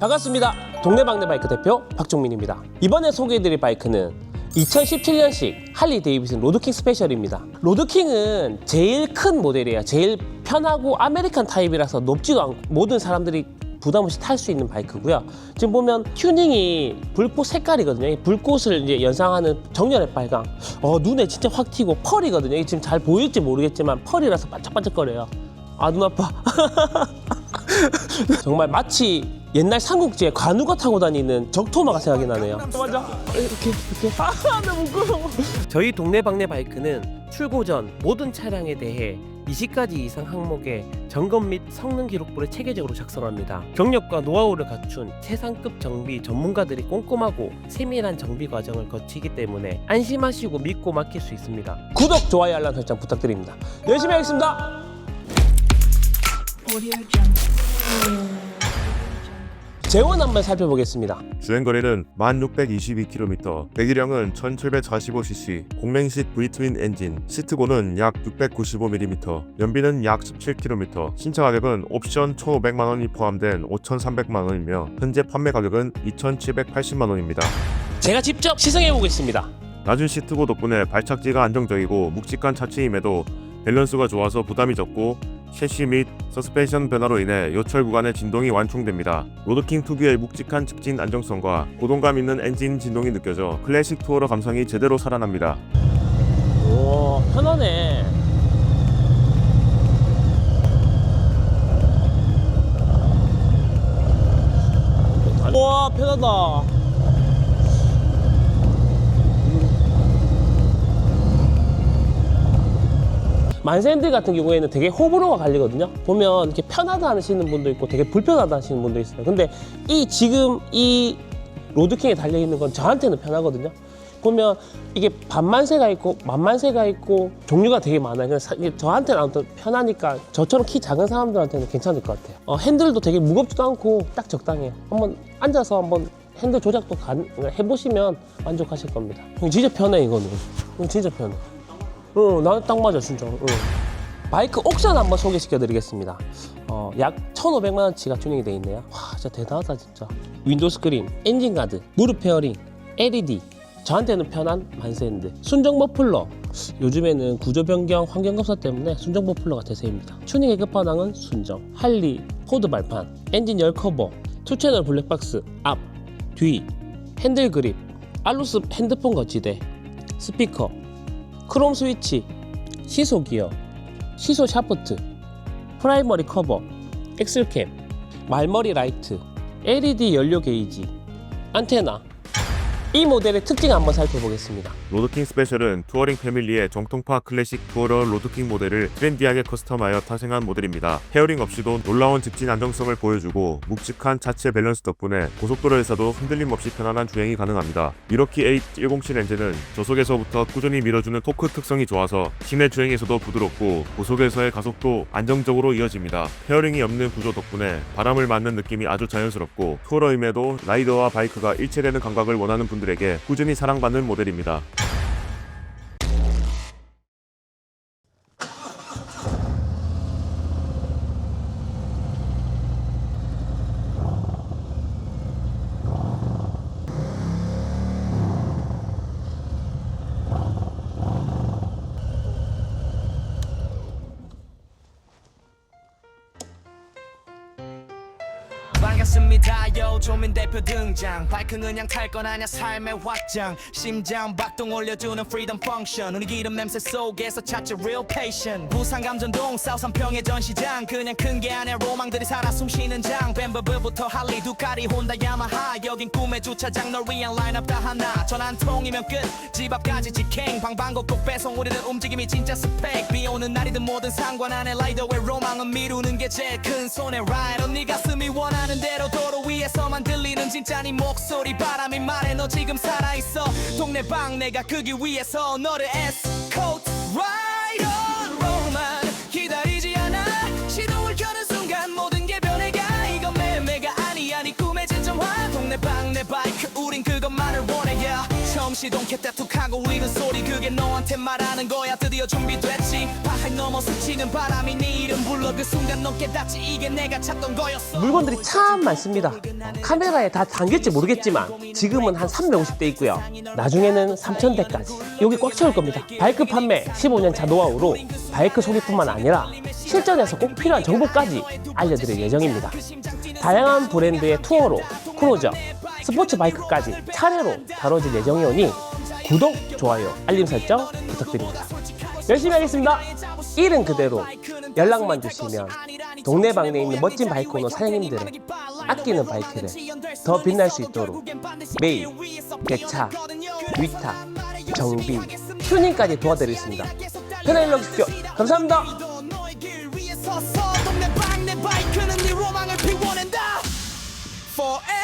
반갑습니다. 동네방네 바이크 대표 박종민입니다. 이번에 소개해드릴 바이크는 2017년식 할리 데이비슨 로드킹 스페셜입니다. 로드킹은 제일 큰 모델이에요. 제일 편하고 아메리칸 타입이라서 높지도 않고 모든 사람들이 부담 없이 탈 수 있는 바이크고요. 지금 보면 튜닝이 불꽃 색깔이거든요. 이 불꽃을 이제 연상하는 정렬의 빨강. 어, 눈에 진짜 확 튀고 펄이거든요. 이게 지금 잘 보일지 모르겠지만 펄이라서 반짝반짝거려요. 아, 눈 아파. 정말 마치 옛날 삼국지에 관우가 타고 다니는 적토마가 생각이 나네요. 맞아. 이렇게 이렇게. 아, 너무 무거워. 저희 동네방네 바이크는 출고 전 모든 차량에 대해 20가지 이상 항목의 점검 및 성능 기록부를 체계적으로 작성합니다. 경력과 노하우를 갖춘 최상급 정비 전문가들이 꼼꼼하고 세밀한 정비 과정을 거치기 때문에 안심하시고 믿고 맡길 수 있습니다. 구독, 좋아요, 알람 설정 부탁드립니다. 열심히 하겠습니다. 재원 한번 살펴보겠습니다. 주행 거리는 1622km, 배기량은 1745cc, 공랭식 V-트윈 엔진, 시트고는 약 695mm, 연비는 약 17km, 신차 가격은 옵션 1,500만 원이 포함된 5,300만 원이며 현재 판매 가격은 2,780만 원입니다. 제가 직접 시승해 보겠습니다. 낮은 시트고 덕분에 발착지가 안정적이고 묵직한 차체임에도 밸런스가 좋아서 부담이 적고 셰시 및 서스펜션 변화로 인해 요철 구간의 진동이 완충됩니다. 로드킹 특유의 묵직한 직진 안정성과 고동감 있는 엔진 진동이 느껴져 클래식 투어러 감성이 제대로 살아납니다. 오 편하네 와 편하다 만샌드 같은 경우에는 되게 호불호가 갈리거든요 보면 이렇게 편하다 하시는 분도 있고 되게 불편하다 하시는 분도 있어요 근데 이 지금 이 로드킹에 달려 있는 건 저한테는 편하거든요 보면 이게 반만세가 있고 만만세가 있고 종류가 되게 많아요. 저한테는 아무튼 편하니까 저처럼 키 작은 사람들한테는 괜찮을 것 같아요. 어, 핸들도 되게 무겁지도 않고 딱 적당해요. 한번 앉아서 한번 핸들 조작도 가- 해보시면 만족하실 겁니다. 형, 진짜 편해 이거는. 형, 진짜 편해. 응, 나는 딱 맞아 진짜. 응. 바이크 옥션 한번 소개시켜드리겠습니다. 어, 약 1,500만 원치가 튜닝이 돼 있네요. 와, 진짜 대단하다 진짜. 윈도우 스크린, 엔진 가드, 무릎 페어링, LED. 저한테는 편한 만세인데 순정 머플러 요즘에는 구조 변경 환경 검사 때문에 순정 머플러가 대세입니다 튜닝의 끝판왕은 순정 할리 포드 발판 엔진 열 커버 투 채널 블랙박스 앞, 뒤 핸들 그립 알루스 핸드폰 거치대 스피커 크롬 스위치 시소 기어 시소 샤프트 프라이머리 커버 엑셀캠 말머리 라이트 LED 연료 게이지 안테나 이 모델의 특징 한번 살펴보겠습니다. 로드킹 스페셜은 투어링 패밀리의 정통파 클래식 투어러 로드킹 모델을 트렌디하게 커스텀하여 타생한 모델입니다. 헤어링 없이도 놀라운 직진 안정성을 보여주고 묵직한 차체 밸런스 덕분에 고속도로에서도 흔들림 없이 편안한 주행이 가능합니다. 미러키 8 107 엔진은 저속에서부터 꾸준히 밀어주는 토크 특성이 좋아서 시내 주행에서도 부드럽고 고속에서의 가속도 안정적으로 이어집니다. 헤어링이 없는 구조 덕분에 바람을 맞는 느낌이 아주 자연스럽고 투어러임에도 라이더와 바이크가 일체되는 감각을 원하는 분들에게 꾸준히 사랑받는 모델입니다. 반갑습니다. 요 조민 대표 등장. 바이크는 그냥 탈건 아냐 삶의 확장. 심장 박동 올려주는 프리덤 펑션 우리 기름 냄새 속에서 찾지 real patient. 부산 감전동 사우산평의 전시장. 그냥 큰 게 아니야. 로망들이 살아 숨쉬는 장. 뱀버브부터 할리 두카리 혼다 야마하. 여긴 꿈의 주차장 널 위한 라인업 다 하나. 전 한 통이면 끝. 집 앞까지 직행. 방방곡곡 배송. 우리는 움직임이 진짜 스펙. 비 오는 날이든 뭐든 상관 안해. 라이더의 로망은 미루는 게 제일 큰 손에. 라이더 네 가슴이 원하는 대로 도로 위에서만 들리는 진짜 네 목소리 바람이 말해 너 지금 살아있어. 동네 방 내가 끄기 위해서 너를 에스코트. Ride 시동 켰다 툭 타고 있는 소리 그게 너한테 말하는 거야 드디어 준비됐지 바닥 넘어 스치는 바람이 네 이름 불러 그 순간 넌 깨닫지 이게 내가 찾던 거였어 물건들이 참 많습니다. 카메라에 다 담길지 모르겠지만 지금은 한 350대 있고요. 나중에는 3000대까지. 여기 꽉 채울 겁니다. 바이크 판매 15년 차 노하우로 바이크 소개뿐만 아니라 실전에서 꼭 필요한 정보까지 알려드릴 예정입니다. 다양한 브랜드의 투어로 크루저, 스포츠 바이크까지 차례로 다뤄질 예정이오니 구독, 좋아요, 알림 설정 부탁드립니다. 열심히 하겠습니다. 일은 그대로 연락만 주시면 동네방네에 있는 멋진 바이크 오너 사장님들의 아끼는 바이크를 더 빛날 수 있도록 매일 대차, 위탁, 정비, 튜닝까지 도와드리겠습니다. 편하게 연락주십시오. 감사합니다. forever.